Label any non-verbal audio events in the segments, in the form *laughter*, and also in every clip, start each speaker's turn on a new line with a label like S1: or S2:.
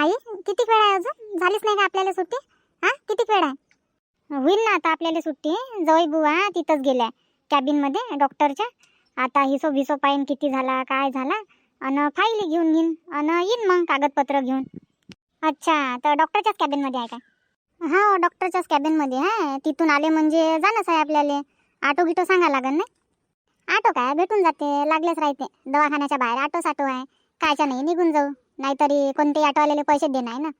S1: आई किती वेळ आहे अजून? झालीच नाही का आपल्याला सुट्टी? हा? किती वेळ आहे? होईल ना आता आपल्याला सुट्टी. जवळ बुवा तिथंच गेल्या. कॅबिनमध्ये डॉक्टरच्या आता हिसो हिशोब पाहिन किती झाला काय झाला. अन फाईली घेऊन घेईन. अन येईन मग कागदपत्र घेऊन. अच्छा तर डॉक्टरच्याच कॅबिनमध्ये आहे काय? हो, हा डॉक्टरच्याच कॅबिनमध्ये आहे. तिथून आले म्हणजे जाणंच आहे आपल्याला. ऑटो गिटो सांगा लागन नाही? ऑटो काय? भेटून जाते. लागलेच राहते. दवाखान्याच्या बाहेर ऑटोच ऑटो आहे. कायच्या नाही निघून जाऊ. नाहीतरी कोणते ऑटोवाल्याला पैसे देणं आहे ना?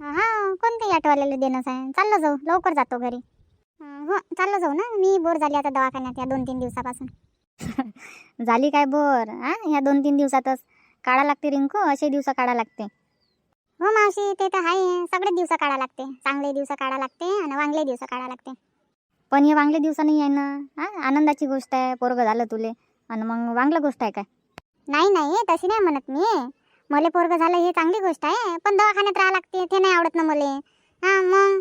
S1: हा कोणतेही ऑटोवाल्याला देणंच आहे? चाललं जाऊ लवकर जातो घरी. हो चाललं जाऊ ना. मी बोर झाली आता दवाखान्यात या दोन तीन दिवसापासून. *laughs* झाली काय बोर हा? ह्या दोन तीन दिवसातच. काढा लागते रिंकू असे दिवस काढा लागते. हो मावशी ते तर आहे. सगळेच दिवस काढा लागते. चांगले दिवस काढा लागते आणि वांगले दिवस काढा लागते. पण हे वांगले दिवस नाही आहे ना? हा? आनंदाची गोष्ट आहे पोरग झालं तुले. आणि मग वांगलं गोष्ट आहे काय? नाही नाही तशी नाही म्हणत मी. मले पोरग झालं हे चांगली गोष्ट आहे पण दवाखान्यात राहा लागते ते नाही आवडत ना मले. हा मग?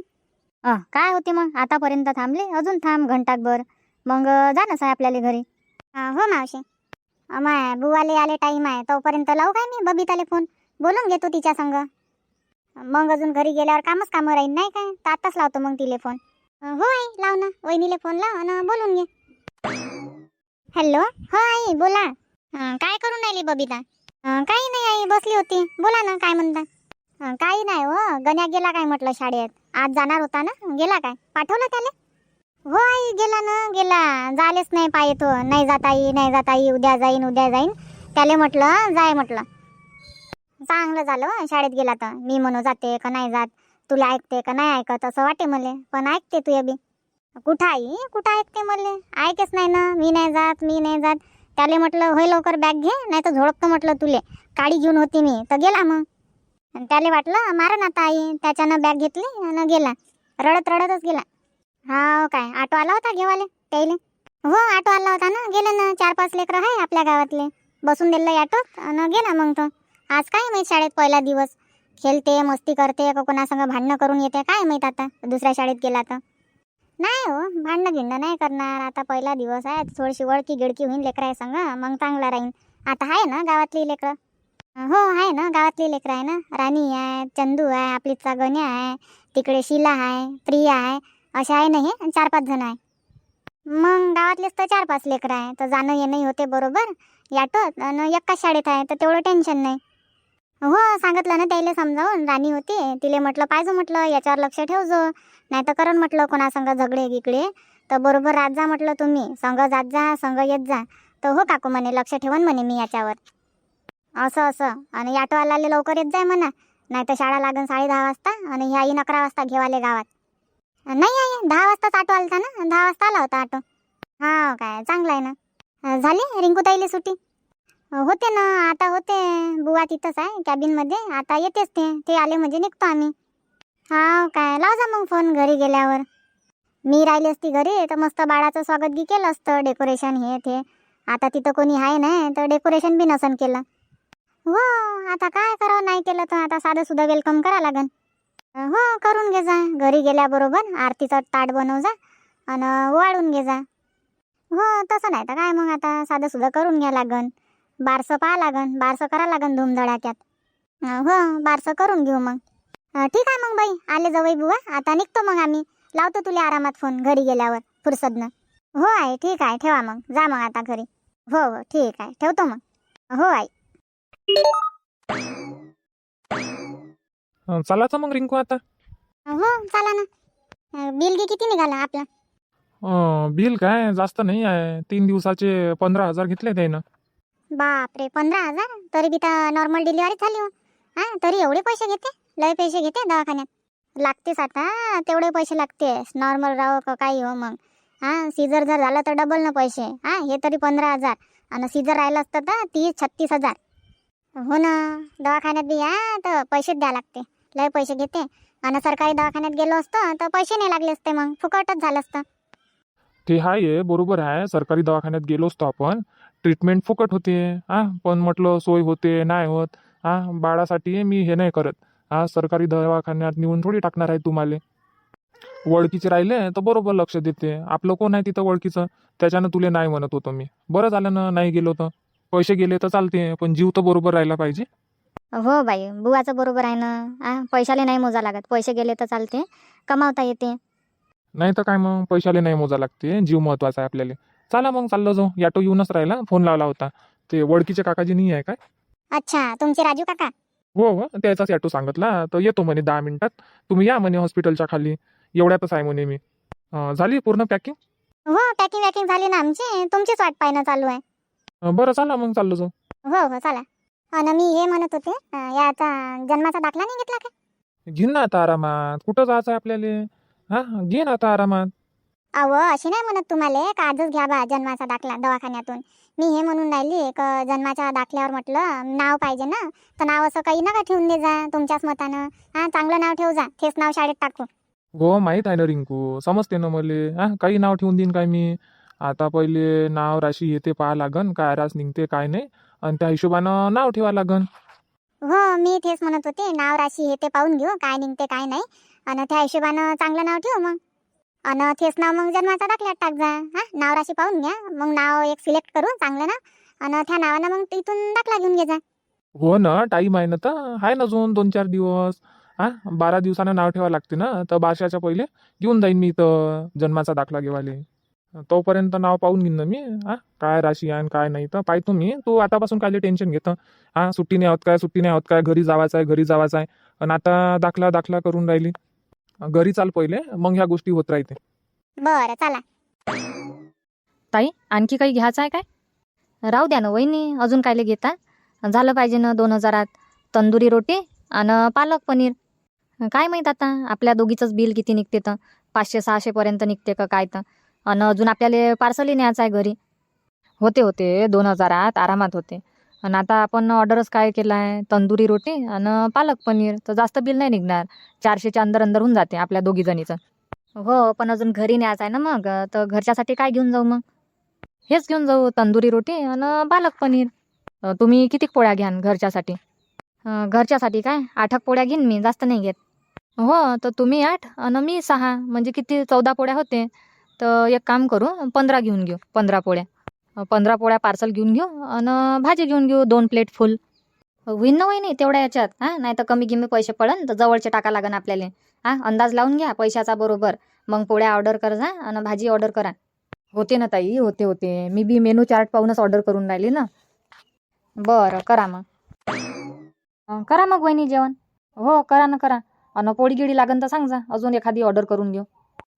S1: काय होते मग? आतापर्यंत थांबले? अजून थांब घंटाभर मग अ, जाणंच आहे आपल्याला घरी. हो मावशी. माय बुवाले आले टाईम आहे तोपर्यंत लावू काय मी बबिताले फोन बोलून घेतो तिच्या संग. मग अजून घरी गेल्यावर कामच कामं राहील नाही काय? तर आताच लावतो मग तिले फोन हो आई लाव ना. वहिनीले फोन लाव आणि बोलून घे. हॅलो? हो आई बोला. काय करून राहिली बबिता? काही नाही आई बसली होती. बोला ना काय म्हणता? काही नाही हो गण्या गेला काय म्हटलं शाळेत? आज जाणार होता ना? गेला काय? पाठवलं त्याला? हो आई गेला ना गेला. झालेच नाही पाय तो. नाही जाता आई नाही जाता आई उद्या जाईन उद्या जाईन. त्याला म्हटलं जाय म्हटलं. चांगलं झालं शाळेत गेला तर. मी म्हणू जाते का नाही जात? तुला ऐकते का नाही ऐकत? असं वाटे मले. पण ऐकते तू बी. कुठं आई? कुठं ऐकते मले? ऐकेच नाही ना. मी नाही जात मी नाही जात. त्याले म्हटलं होय लवकर बॅग घे नाही तर झोडकतो म्हटलं तुले. काडी घेऊन होती मी. तर गेला मग. आणि त्याले वाटलं मारण आता आई. त्याच्यानं बॅग घेतली आणि गेला. रडत रडतच गेला. हा काय ऑटो आला होता घेवाले त्याले हो ऑटो आला होता ना. गेले ना चार पाच लेकरं आहे आपल्या गावातले. बसून दिलं ऑटोत आणि गेला मग तो. आज काय माहीत शाळेत पहिला दिवस. खेळते मस्ती करते का कोणासंग भांडणं करून येते. काय माहीत आता दुसऱ्या शाळेत गेला तर. नाही हो भांडणं गिंडणं नाही करणार. आता पहिला दिवस आहे थोडीशी वळकी गिडकी होईन लेकरं आहे संग मग चांगला राहीन. आता आहे ना गावातली लेकरं? हो आहे ना गावातली लेकरं आहे ना? राणी आहे चंदू आहे आपली गण्या आहे तिकडे शिला आहे प्रिया आहे अशा आहे ना हे चार पाच जण आहे. मग गावातलेच तर चार पाच लेकरं आहे तर जाणं येणंही होते बरोबर. याटोत आणि एकाच शाळेत आहे तर तेवढं टेन्शन नाही. हो सांगितलं ना त्याला समजावून राणी होती तिले म्हटलं पाहिजे म्हटलं याच्यावर लक्ष ठेवजो. नाही तर करण म्हटलं कोणासंग झगडे गिकडे तर बरोबर रात जा म्हटलं तुम्ही. संघ जात जा संघ येत जा. तर हो काकू म्हणे लक्ष ठेवन म्हणे मी याच्यावर. असं असं. आणि ऑटोवाल्याला लवकर येत जाय म्हणा. नाही तर शाळा लागन साडे दहा वाजता आणि ह्या येईन अकरा वाजता घेवाले गावात. नाही आहे दहा वाजताच ऑटो आलता ना? दहा वाजता आला होता ऑटो. हा हो काय. चांगलं आहे ना. झाली रिंकूताईली सुट्टी? होते ना. आता होते. बुवा तिथंच आहे कॅबिनमध्ये आता येतेच ते. ते आले म्हणजे निघतो आम्ही. हा काय? लाव जा मग फोन घरी गेल्यावर. मी राहिली असती घरी तर मस्त बाळाचं स्वागत बी केलं असतं डेकोरेशन हे ते. आता तिथं कोणी आहे नाही तर डेकोरेशन बी नसन केलं. हो आता काय करावं? नाही केलं तर आता साधं सुद्धा वेलकम करा लागन. हो करून घे जा. घरी गेल्याबरोबर आरतीचं ताट बनव जा आणि वाळून घे जा. हो तसं नाही तर काय मग आता साधं सुद्धा करून घ्या लागन. बारसं पाहा लागन. बारसं करा लागन धूमधडाक्यात. हो बारसं करून घेऊ मग. ठीक आहे मग बाई. आले जवळ बुवा. आता निघतो मग आम्ही. लावतो तुला आरामात फोन घरी गेल्यावर फुरसदनं हो आई ठीक आहे. ठेवा मग. जा मग आता घरी. हो हो ठीक आहे. ठेवतो मग. हो आई.
S2: अं, चालायचं मग रिंकू आता.
S1: हो चला ना. अं, बिल गी किती निघाला आपला?
S2: अं, बिल काय? जास्त नाही आहे. तीन दिवसाचे पंधरा हजार घेतले त्यानं.
S1: बापरे पंधरा हजार? तरी बी तर नॉर्मल डिलिव्हरी झाली हो. हा तरी एवढे पैसे घेते? लय पैसे घेते दवाखान्यात. लागतेच आता तेवढे पैसे लागतेस नॉर्मल राहो का काही हो मग. हा सीझर जर झालं तर डबल ना पैसे. हा हे तरी पंधरा हजार. आणि सीझर राहिलं असतं तर तीस छत्तीस हजार. हो ना दवाखान्यात बी या तर पैसेच द्या लागते. लय पैसे घेते. आणि सरकारी दवाखान्यात गेलो असतो तर पैसे नाही लागले असते मग. फुकटच झालं असतं.
S2: ते आहे बरोबर आहे सरकारी दवाखान्यात गेलो असतो आपण. ट्रीटमेंट फुकट होते. हा पण म्हटलं सोय होते नाही होत. हा बाळासाठी मी हे नाही करत. हा सरकारी दवाखान्यात नेऊन थोडी टाकणार आहे तुम्हाला. ओळखीचे राहिले तर बरोबर लक्ष देते. आपलं कोण आहे तिथं ओळखीचं? त्याच्यानं तुले नाही म्हणत होतो मी. बरं झालं ना नाही गेलो तर. पैसे गेले तर चालते पण जीव तर बरोबर राहायला पाहिजे.
S1: हो बाई बुवाचं बरोबर आहे ना. आ पैशाले नाही मोजा लागत. पैसे गेले तर चालते. कमावता येते.
S2: नाही तर काय मग? पैशाले नाही मोजा लागते. जीव महत्त्वाचा आहे आपल्याला. चला मग चाललो जाऊ. याटो येऊनच राहिला. फोन लावला होता. ते वडकीचे काकाजी नाही आहे काय?
S1: अच्छा तुमचे राजू काका?
S2: हो हो. त्याचाच ॲटो सांगितला. तर येतो म्हणे दहा मिनिटात. तुम्ही या म्हणे हॉस्पिटलच्या खाली. एवढ्यातच आहे म्हणे मी. अं, झाली पूर्ण पॅकिंग?
S1: हो पॅकिंग वॅकिंग झाली ना आमची. तुमचीच वाट पाहणं चालू आहे.
S2: बरं चला मग चाललो जाऊ.
S1: हो हो चला. आणि मी हे म्हणत होते अं, याचा जन्माचा दाखला नाही घेतला का?
S2: घे ना आता आरामात. कुठं जायचं आहे आपल्याला? हा घे ना आता आरामात.
S1: अव अशी नाही म्हणत तुम्हाला का आजच घ्या बा जन्माचा दाखला दवाखान्यातून. मी हे म्हणून राहिली का जन्माच्या दाखल्यावर म्हटलं नाव पाहिजे ना. तर नाव असं काही नका ठेवून दे जा तुमच्याच मतानं. हा चांगलं नाव ठेव जा तेच नाव शाळेत टाकू.
S2: हो माहीत आहे ना रिंकू समजते ना मले. हा काही नाव ठेवून देईन काय मी? आता पहिले नाव राशी येते पाहा लागन काय रास निघते काय नाही. आणि त्या हिशोबानं नाव ठेवा लागन.
S1: हो मी तेच म्हणत होते नाव राशी हे ते पाहून घेऊ काय निघते काय नाही. आणि त्या हिशोबानं चांगलं नाव ठेवू मग. आणि तेच नाव मग जन्माचा दाखल्यात टाक जा. हा? नाव राशी पाहून घ्या. मग नाव एक सिलेक्ट करू चांगलं ना? आणि त्या नावानं मग तिथून दाखला घेऊन घे जा.
S2: हो ना टाईम आहे ना तर. आहे ना अजून दोन चार दिवस. हा? बारा दिवसानं नाव ठेवा लागते ना? तर बारशाच्या पहिले घेऊन जाईन मी तर जन्माचा दाखला घेवाले. तोपर्यंत नाव पाहून घेईन ना मी. हा? काय राशी आहे आणि काय नाही तर पाहतो मी. तू आतापासून काय टेन्शन घेतं. हा? सुट्टी नाही होत काय? सुट्टी नाही होत काय? घरी जावायचं आहे घरी जावायचं आहे. आणि आता दाखला दाखला करून राहिली. घरी चाल पहिले मग ह्या गोष्टी होत राहते.
S1: बरं चला.
S3: ताई आणखी काही घ्यायचं आहे काय? राहू द्या ना वहिनी अजून कायले घेता झालं पाहिजे ना दोन हजारात तंदुरी रोटी आणि पालक पनीर. काय माहीत आता आपल्या दोघीचंच बिल किती निघते तर? पाचशे सहाशेपर्यंत निघते का काय तर? आणि अजून आपल्याला पार्सलही न्यायचं आहे घरी. होते होते दोन हजारात आरामात होते. आणि आता आपण ऑर्डरच काय केला आहे? तंदुरी रोटी आणि पालक पनीर. तर जास्त बिल नाही निघणार. चारशेच्या अंदर अंदर होऊन जाते आपल्या दोघी जणीचं. हो पण अजून घरी न्यायचं आहे ना मग? तर घरच्यासाठी काय घेऊन जाऊ मग? हेच घेऊन जाऊ तंदुरी रोटी आणि पालक पनीर. तुम्ही किती पोळ्या घ्यान घरच्यासाठी? घरच्यासाठी काय? आठ पोळ्या घेईन मी जास्त नाही घेत. हो तर तुम्ही आठ आणि मी सहा म्हणजे किती? चौदा पोळ्या होते. तर एक काम करू पंधरा घेऊन घेऊ पंधरा पोळ्या. पंधरा पोळ्या पार्सल घेऊन घेऊ आणि भाजी घेऊन घेऊ दोन प्लेट फुल. होईन ना होईन तेवढ्या याच्यात हां? नाही तर कमी गिमी पैसे पडन तर जवळचे टाका लागन आपल्याला हां? अंदाज लावून घ्या पैशाचा बरोबर. मग पोळ्या ऑर्डर कर जा आणि भाजी ऑर्डर करा. होते ना ताई होते होते. मी बी मेनू चार्ट पाहूनच ऑर्डर करून राहिली ना. बरं करा मग. करा मग वहिनी जेवण. हो करा ना करा. अन पोळी गिडी लागन तर सांग जा अजून एखादी ऑर्डर करून घेऊ.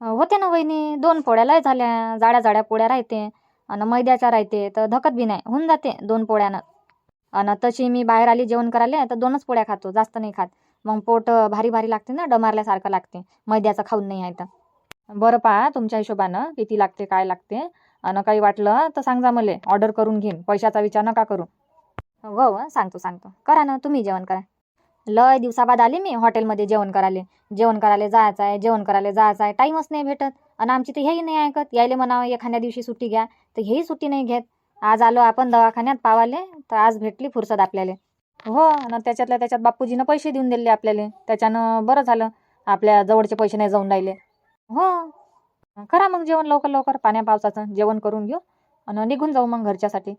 S3: होते ना वहिनी दोन पोळ्या लय झाल्या जाड्या जाड्या पोळ्या राहते. आणि मैद्याचा राहते तर धकत बी नाही. होऊन जाते दोन पोळ्यानं. आणि तशी मी बाहेर आली जेवण करायला तर दोनच पोळ्या खातो जास्त नाही खात. मग पोट भारी भारी लागते ना डमारल्यासारखं लागते. मैद्याचं खाऊन नाही आहे तर. बरं पहा तुमच्या हिशोबानं किती लागते काय लागते. आणि काही वाटलं तर सांगा मला. मले ऑर्डर करून घेईन. पैशाचा विचार नका करू. हो सांगतो सांगतो. करा ना तुम्ही जेवण करा. लय दिवसाबाद आली मी हॉटेलमध्ये जेवण करायला. जेवण करायला जायचं आहे जेवण करायला जायचं आहे टाईमच नाही भेटत. आणि आमची तर हेही नाही ऐकत. यायले म्हणावं एखाद्या दिवशी सुट्टी घ्या. तर हेही सुट्टी नाही घेत. आज आलो आपण दवाखान्यात पावाले. तर आज भेटली फुरसत आपल्याला. हो आणि त्याच्यातल्या त्याच्यात बापूजीनं पैसे देऊन दिले आपल्याला. त्याच्यानं बरं झालं. आपल्या जवळचे पैसे नाही जाऊन राहिले. हो. करा मग जेवण लवकर लवकर पाण्या पावसाचं. जेवण करून घेऊ. आणि निघून जाऊ मग घरच्यासाठी.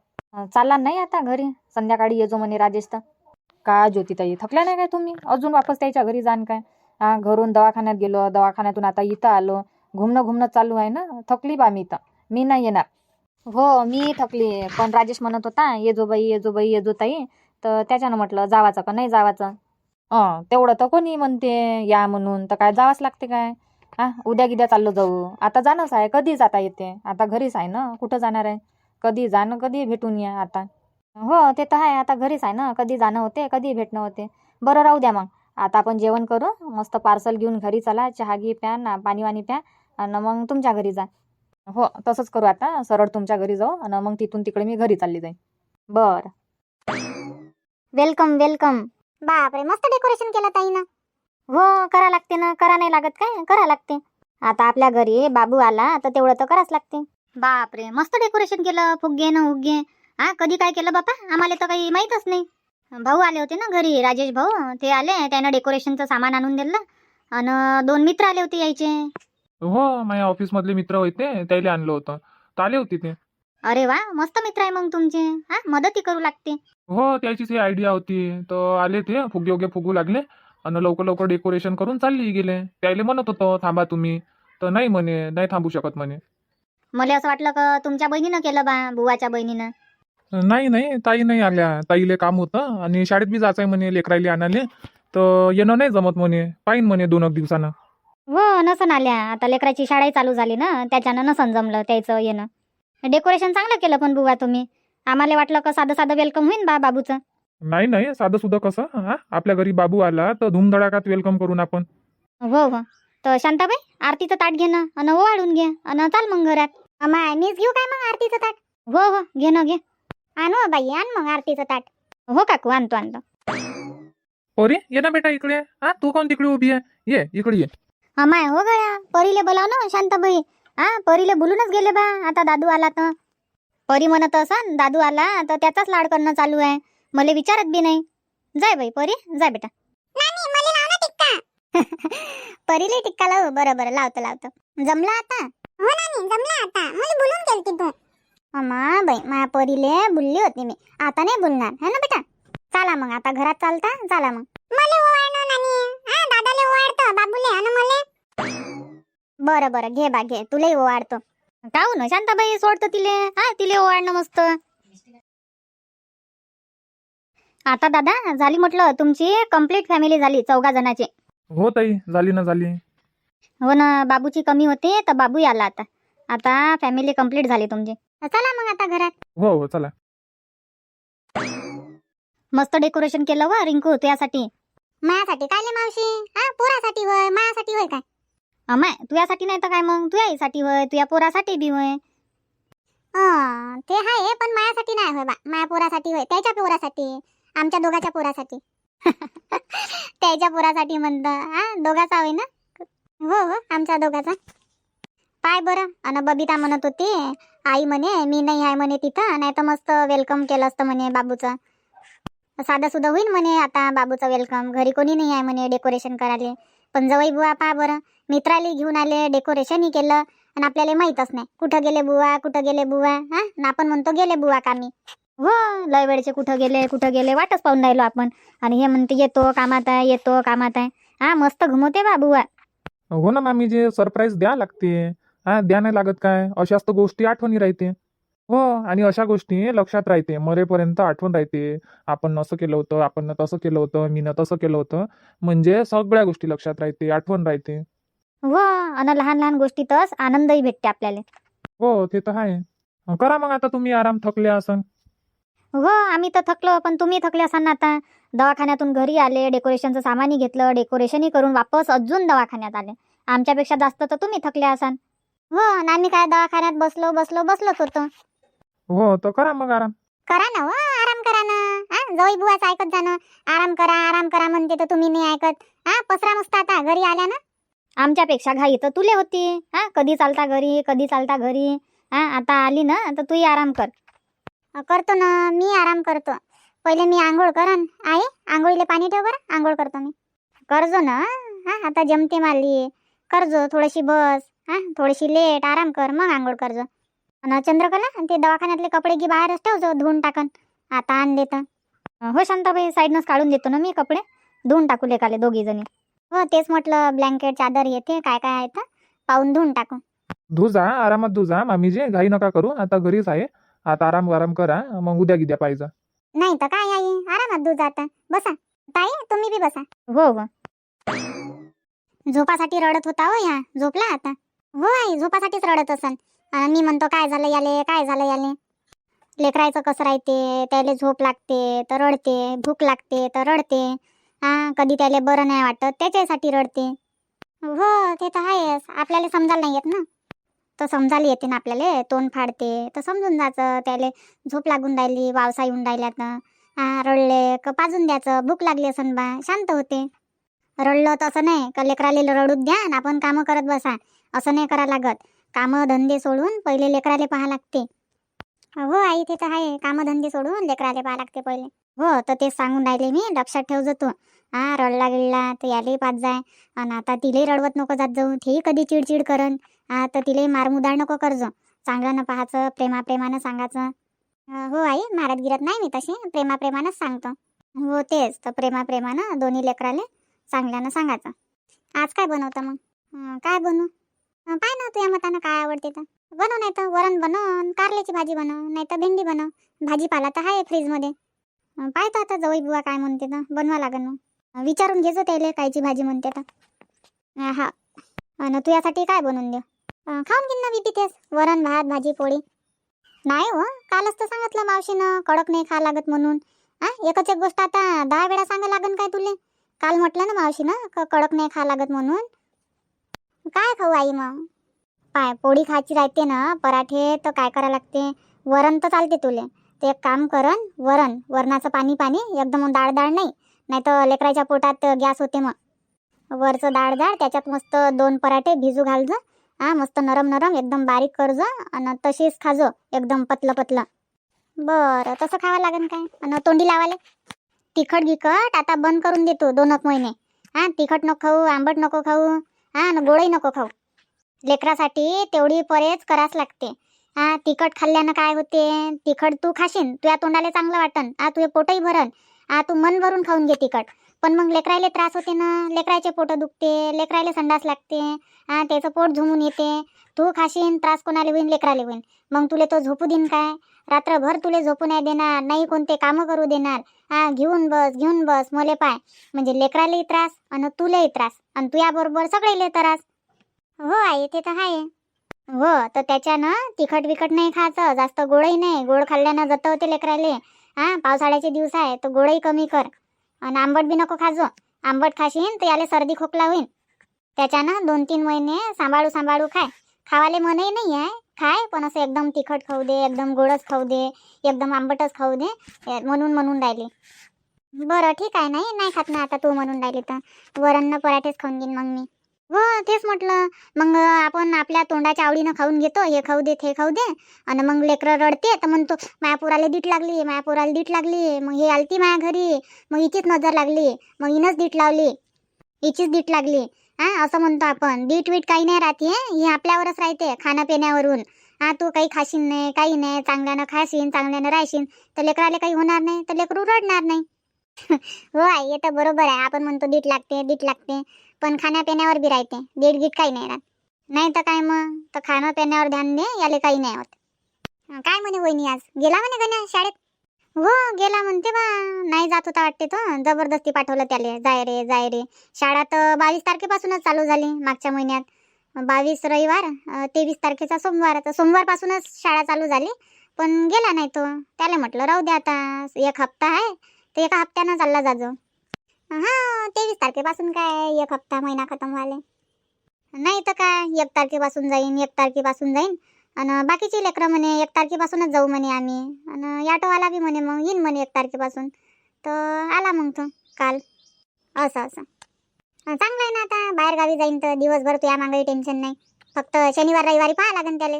S3: चालला नाही आता घरी. संध्याकाळी येजो म्हणे राजेश तर. का ज्योतिताई? थकल्या नाही काय तुम्ही? अजून वापस त्याच्या घरी जाण काय? घरून दवाखान्यात गेलो. दवाखान्यातून आता इथं आलो. घुमणं घुमणं चालू आहे ना? थकली बा मी तर. मी नाही येणार. हो मी थकली पण राजेश म्हणत होता ये जो बाई ये जो बाई ये जो ताई. तर त्याच्यानं म्हटलं जावाचं का नाही जावाचं? अं तेवढं तर कोणी म्हणते या म्हणून. तर काय जावंच लागते काय? हा उद्या गिद्या चाललो जाऊ. आता जाणंच आहे कधी जाता येते? आता घरीच आहे ना? कुठं जाणार आहे? कधी जाणं कधी भेटून या आता. हो ते तर आहे. आता घरीच आहे ना? कधी जाणं होते कधी भेटणं होते? बरं राहू द्या मग. आता आपण जेवण करू. मस्त पार्सल घेऊन घरी चला. चहा घे प्या ना पाणी वाणी प्या. आणि मग तुमच्या घरी जा. हो तसंच करू आता. सरळ तुमच्या घरी जाऊ आणि मग तिथून तिकडे मी घरी चालली जाईन. बरं.
S1: Welcome welcome. बापरे मस्त डेकोरेशन केलं ताईनं. हो करा लागते ना. करा नाही लागत काय? करा लागते. आता आपल्या घरी बाबू आला तर तेवढं तर कराच लागते. बापरे मस्त डेकोरेशन केलं. फुगे न उगे हा कधी काय केलं बापा? आम्हाला तर काही माहीतच नाही. भाऊ आले होते ना घरी राजेश भाऊ. ते आले त्यानं डेकोरेशनचं सामान आणून दिलं. आणि दोन मित्र आले होते यायचे.
S2: हो माझ्या ऑफिसमधले मित्र होते त्याला आणलं होतं. तर आले होते ते.
S1: अरे वा मस्त मित्र आहे मग तुमचे. हा मदतही करू लागते.
S2: हो त्याचीच ही आयडिया होती. तर आले ते फुगे वगे फुगू लागले. आणि लवकर लवकर डेकोरेशन करून चालली गेले. त्याले म्हणत होतो थांबा तुम्ही. तर नाही म्हणे नाही थांबू शकत म्हणे.
S1: मला असं वाटलं का तुमच्या बहिणीनं केलं बा बुवाच्या बहिणीनं?
S2: नाही नाही ताई नाही आल्या. ताईले काम होतं. आणि शाळेत बी जायचं आहे म्हणे लेकरायले आणाले तर येणं नाही जमत म्हणे. पाहिन म्हणे दोन एक दिवसानं.
S1: हो नसन आल्या. आता लेकराची शाळाही चालू झाली ना त्याच्यानं नसन जमलं त्याचं येणं. डेकोरेशन चांगलं केलं पण बुवा तुम्ही. आम्हाला वाटलं का साधं साधं वेलकम होईन बा बाबूचं.
S2: नाही नाही साधं सुद्धा कसं? हा आपल्या घरी बाबू आला तर धूमधडाकात वेलकम करून आपण.
S1: हो हो. तर शांताबाई आरतीचं ताट घे ना. अन ओवाळून घे. अन चाल मग घरात. अमाय मीच घेऊ काय मग आरतीचं ताट? हो हो. घे ना घे. आण हो बाई आण मग आरतीचं ताट. हो काकू आणतो आणतो.
S2: पोरी ये ना बेटा इकडे. हा तू कोण तिकडे उभी आहे? ये इकडे ये.
S1: अमाय हो गया. परीले बोलाव ना शांताबाई. हा परीले बोलूनच गेले बा आता दादू आला तर. परी म्हणत असन दादू आला तर त्याचाच लाड करणं चालू आहे. मला विचारत बी नाही. जाय बाई परी जाय बेटा. *laughs* परीले टिक्का. लावू. बरं बरं लावतो लावतो. जमला आता? हो नानी जमला आता. मला बोलून गेलती तू अमा बाई माझ्या परीले बोलली होती मी. आता नाही बोलणार. है ना बेटा? चला मग आता घरात चालता? चला मग. मला ओवाळणं नानी. हा दादाले ओवाळतो बाबूले आणि मला. बरं बरं. घे बा घे. तुलाही ओवाळतो. काहू ना शांताबाई सोडतो तिले? हा तिले ओवाळणं मस्त. आता दादा झाली म्हटलं तुमची कंप्लीट फॅमिली झाली चौघा जणाची.
S2: हो ताई झाली ना झाली.
S1: हो ना बाबूची कमी होते तर बाबू आला आता. आता फॅमिली कंप्लीट झाली तुमची. चला मग आता घरात.
S2: हो हो चला.
S1: मस्त डेकोरेशन केलं व रिंकू तुझ्यासाठी. मायासाठी काय ले मावशी? हा पोरासाठी होय मायासाठी होय काय? अमाय तुझ्यासाठी नाही तर काय मग? तुझ्या आईसाठी होय तुझ्या पोरासाठी बी होय. ते आहे पण मायासाठी नाही होय बा. माया पोरासाठी होय त्याच्या पोरासाठी आमच्या दोघाच्या पोरासाठी. *laughs* त्याच्या पोरासाठी म्हणतं हा दोघाचा होय ना? हो हो आमच्या दोघाचा. पाय बरं. अन बबिता म्हणत होती आई म्हणे मी नाही आहे म्हणे तिथं नाही तर मस्त वेलकम केलं असतं म्हणे बाबूचं. साधं सुद्धा होईल म्हणे आता बाबूचं वेलकम घरी कोणी नाही आहे म्हणे डेकोरेशन करायला. पण जवळ बुवा पहा बरं. मित्राली घेऊन आले डेकोरेशनही केलं आणि आपल्याला माहीतच नाही. कुठं गेले बुवा कुठं गेले बुवा हा? ना आपण म्हणतो गेले बुवा कामी. हो लय वेळचे कुठं गेले कुठं गेले वाटच पाहून राहिलो आपण. आणि हे म्हणते येतो कामात आहे येतो कामात आहे. हा मस्त घुमवते बा बुवा.
S2: हो ना मामी जे सरप्राईज द्या लागते. हा द्या नाही लागत काय? अशाच तर गोष्टी आठवणी राहते. हो आणि अशा गोष्टी लक्षात राहते. मरेपर्यंत आठवण राहते. आपण असं केलं होतं आपण तसं केलं होतं मीनं तसं केलं होतं. म्हणजे सगळ्या गोष्टी लक्षात राहते आठवण राहते.
S1: हो आणि लहान लहान गोष्टीतच आनंदही भेटते आपल्याला.
S2: हो ते तर आहे. करा मग आता तुम्ही आराम थकले असन.
S1: हो आम्ही तर थकलो पण तुम्ही थकले असाल ना आता. दवाखान्यातून घरी आले डेकोरेशनचं सामानही घेतलं डेकोरेशनही करून वापस अजून दवाखान्यात आले. आमच्यापेक्षा जास्त तर तुम्ही थकले असाल. हो आणि आम्ही काय दवाखान्यात बसलो बसलो बसलोच होतो.
S2: हो तर करा मग आराम.
S1: करा ना हो आराम करा ना. हा जवळ बुवाच ऐकत जाणं आराम करा आराम करा म्हणते तर तुम्ही नाही ऐकत. हा पसरा मस्त आता घरी आल्या ना. आमच्यापेक्षा घाई तर तुले होती. हा कधी चालता घरी कधी चालता घरी. हा आता आली ना तर तूही आराम कर. करतो ना मी आराम करतो. पहिले मी आंघोळ करन आहे आंघोळीला पाणी ठेव बरं आंघोळ करतो मी. करजो ना हा आता जमते मारली करजो थोडीशी बस. हा थोडीशी लेट आराम कर मग आंघोळ करजो. आणि चंद्रकला ते दवाखान्यातले कपडे की बाहेरच ठेवजो धुवून टाकन. आता आण देतं हो शांताबाई साईडनंच काढून देतो ना मी कपडे. धुवून टाकू लेकाले दोघी जणी. हो तेच म्हटलं ब्लँकेट चादर येते काय काय आहे तर. पाहून धुवून टाकू.
S2: धू जा आरामात धू जा मामीजी घाई नका करू आता घरीच आहे. आता आराम आराम करा मग उद्या गिद्या पाहिजे.
S1: नाही तर काय आई? आरामात दूध आता. बसा. ताई तुम्ही बी बसा. हो हो. झोपासाठी रडत होता हो या. झोपला आता? हो आई झोपासाठीच रडत असन. अन् मी म्हणतो काय झालं याले? काय झालं याले? लेकरायचं कसं राहते? त्याले झोप लागते तर रडते. भूक लागते तर रडते. हां कधी त्याला बरं नाही वाटत त्याच्यासाठी रडते. हो ते तर आहेच. आपल्याला समजायला नाही येत ना. तर समजायला येते ना आपल्याला. तोंड फाडते. तर समजून जायचं. त्याले झोप लागून राहिली वावसा येऊन राहिल्या तर हां रडले का पाजून द्यायचं. भूक लागली असन बा. शांत होते. रडलं तसं नाही. का लेकराले रडूच द्या आपण कामं करत बसा. असं नाही करा लागत. कामं धंदे सोडून पहिले लेकराले पाहा लागते. हो आई ते तर आहे. कामं धंदे सोडून लेकराले पाहा लागते पहिले. हो तर तेच सांगून राहिले मी. लक्षात ठेवजो तू. हा रडला गिळला तर यालाही पाच जाय आणि आता तिलाही रडवत नको जात जाऊ. तेही कधी चिडचिड करन. हा तर तिलाही मारमुदार नको करजो चांगलं पाहायचं प्रेमाप्रेमानं सांगायचं हो आई मारत गिरत नाही मी तशी. प्रेमाप्रेमानंच सांगतो. हो तेच. तर प्रेमाप्रेमानं दोन्ही लेकराले चांगल्यानं सांगायचं. आज काय बनवतं मग? काय बनवू? पाय ना तुझ्या मतानं काय आवडते तर. बनव नाही तर वरण बनव कारल्याची भाजी बनव नाही तर भेंडी बनव. भाजीपाला तर आहे फ्रीजमध्ये. पाय तर आता जवळ बुवा काय म्हणते तर बनवा लागेल मग. विचारून घेजो त्याले कायची भाजी म्हणते तर. हा. न तू यासाठी काय बनवून देऊ? खाऊन घेईन ना मी तिथेच वरण भात भाजी पोळी. नाही हो कालच तर सांगितलं मावशीनं कडक नाही खा लागत म्हणून. हा एकच एक गोष्ट आता दहा वेळा सांगा लागन काय तुले? काल म्हटलं ना मावशीनं कडक नाही खा लागत म्हणून. काय खाऊ आई मग? पाय पोळी खायची राहते ना पराठे तर काय करा लागते? वरण तर चालते तुले. ते एक काम करन वरण वरणाचं पाणी पाणी एकदम डाळ डाळ नाही नाही तर लेकराच्या पोटात गॅस होते मग. वरचं डाळ डाळ त्याच्यात मस्त दोन पराठे भिजू घालजो हा मस्त नरम नरम एकदम बारीक करजो आणि तशीच खाजो एकदम पतलं पतलं. बरं तसं खावं लागेल काय? आणि तोंडी लावाले. तिखट गिखट आता बंद करून देतो दोन एक महिने. हा तिखट नको खाऊ आंबट नको खाऊ. हा ना गोडही नको खाऊ. लेकरासाठी तेवढी परेज करावंच लागते. हा तिखट खाल्ल्यानं काय होते? तिखट तू खाशीन तुझ्या तोंडाला चांगलं वाटन हा तुझे पोटही भरन हा तू मन भरून खाऊन घे तिखट. पण मग लेकरायले त्रास होते ना. लेकराचे पोट दुखते लेकरायले संडास लागते हा त्याचं पोट झुमून येते. तू खाशीन त्रास कोणाला होईन? लेकराला होईन. मग तुले तो झोपू देईन काय? रात्रभर तुले झोपू नाही देणार नाही कोणते कामं करू देणार. हा घेऊन बस घेऊन बस मले पाय. म्हणजे लेकरालाही त्रास आणि तुलाही त्रास. आणि तुझ्याबरोबर सगळेले त्रास. हो आई ते तर आहे हो तर त्याच्यानं तिखट विखट नाही खायचं जास्त गोडही नाही. गोड खाल्ल्यानं जत होते लेकराले हा पावसाळ्याचे दिवस आहे तर गोडही कमी कर. आणि आंबट बी नको खाजो. आंबट खाशीन तर याले सर्दी खोकला होईन. त्याच्यानं दोन तीन महिने सांभाळू सांभाळू खाय. खावाले मनही नाही आहे खाय पण असं एकदम तिखट खाऊ दे एकदम गोडच खाऊ दे एकदम आंबटच खाऊ दे म्हणून म्हणून राहिली. बरं ठीक आहे नाही नाही खात ना आता तू म्हणून राहिली तर. वरण पराठेच खाऊन घेईन मग मी. हो तेच म्हटलं. मग आपण आपल्या तोंडाच्या आवडीनं खाऊन घेतो. हे खाऊ दे ते खाऊ दे. आणि मग लेकरं रडते. तर म्हणतो माया पोराला दीट लागली माया पोराला दीट लागली मग हे आलती माया घरी. मग हिचीच नजर लागली मग हिनंच दीट लावली हिचीच दीट लागली हा असं म्हणतो आपण. दीट वीट काही नाही राहते हे आपल्यावरच राहते खाण्यापिण्यावरून. हा तू काही खाशीन नाही काही नाही. चांगल्यानं खाशीन चांगल्यानं राहशीन. तर लेकराला काही होणार नाही. तर लेकरू रडणार नाही. *laughs* हो आई हे तर बरोबर आहे. आपण म्हणतो दीट लागते दीट लागते. पण खाण्यापिण्यावर बी राहते. दीड गीट काही नाही राहत. नाही तर काय मग? तर खाणं पिण्यावर ध्यान दे याले काही नाही होत. काय म्हणे वहिनी आज? गेला म्हणे गण्या शाळेत? हो गेला म्हणते बा. नाही जात होता वाटते तो. जबरदस्ती पाठवलं त्याले. जाय रे जाय रे. शाळा तर बावीस तारखेपासूनच चालू झाली मागच्या महिन्यात. बावीस रविवार तेवीस तारखेचा सोमवार. तर सोमवारपासूनच शाळा चालू झाली. पण गेला नाही तो. त्याला म्हटलं राहू दे आता. एक हप्ता आहे. तर एका हप्त्यानं चालला जाजो. हा तेवीस तारखेपासून काय एक हप्ता महिना खतम व्हायला. नाही तर काय एक तारखेपासून जाईन एक तारखेपासून जाईन. आणि बाकीचे लेकरं म्हणे एक तारखेपासूनच जाऊ म्हणे आम्ही. आणि ऑटोवाला बी म्हणे मग येईन म्हणे एक तारखेपासून. तर आला मग तो काल. असं असं. चांगलं आहे ना आता बाहेर गावी जाईन तर दिवसभर तुझ्या मागेही टेन्शन नाही. फक्त शनिवार रविवारी पाहा लागेल त्याला.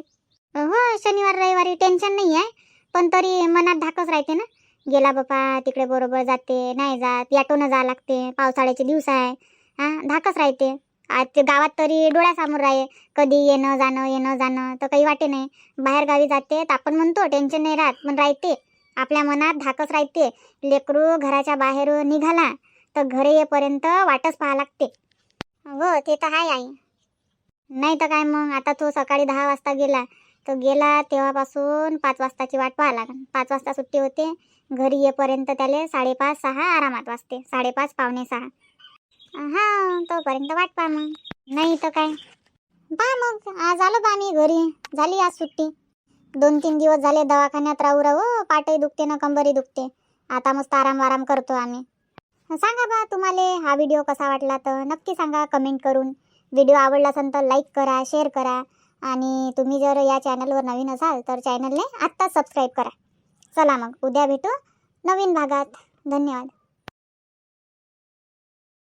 S1: हो शनिवार रविवारी टेन्शन नाही आहे पण तरी मनात धाकच राहते ना. गेला बापा तिकडे बरोबर जाते नाही जात याटोनं जावं लागते पावसाळ्याचे दिवस आहे. हा धाकच राहते. आज गावात तरी डोळ्यासमोर आहे कधी येणं जाणं येणं जाणं तर काही वाटे नाही. बाहेर गावी जाते तर आपण म्हणतो टेन्शन नाही राहत. पण राहते. आपल्या मनात धाकच राहते. लेकरू घराच्या बाहेर निघाला तर घरी येईपर्यंत वाटच पाहा लागते. हो ते तर आहे आई. नाही तर काय मग? आता तो सकाळी दहा वाजता गेला. तर गेला तेव्हापासून पाच वाजताची वाट पाहा लागेल. पाच वाजता सुट्टी होते. घरी येईपर्यंत त्याला साडेपाच सहा आरामात वाजते. साडेपाच पावणे सहा. हा तोपर्यंत वाट पहा मग. नाही तर काय? पहा मग. आज आलो बा मी घरी. झाली आज सुट्टी. दोन तीन दिवस झाले दवाखान्यात राहू राहू. पाठही दुखते ना कंबरही दुखते. आता मस्त आराम आराम करतो आम्ही. सांगा बा तुम्हाला हा व्हिडिओ कसा वाटला तर नक्की सांगा कमेंट करून. व्हिडिओ आवडला असेल तर लाईक करा शेअर करा. आणि तुम्ही जर या चॅनलवर नवीन असाल तर चॅनलने आत्ताच सबस्क्राईब करा. चला मग उद्या भेटू नवीन भागात. धन्यवाद.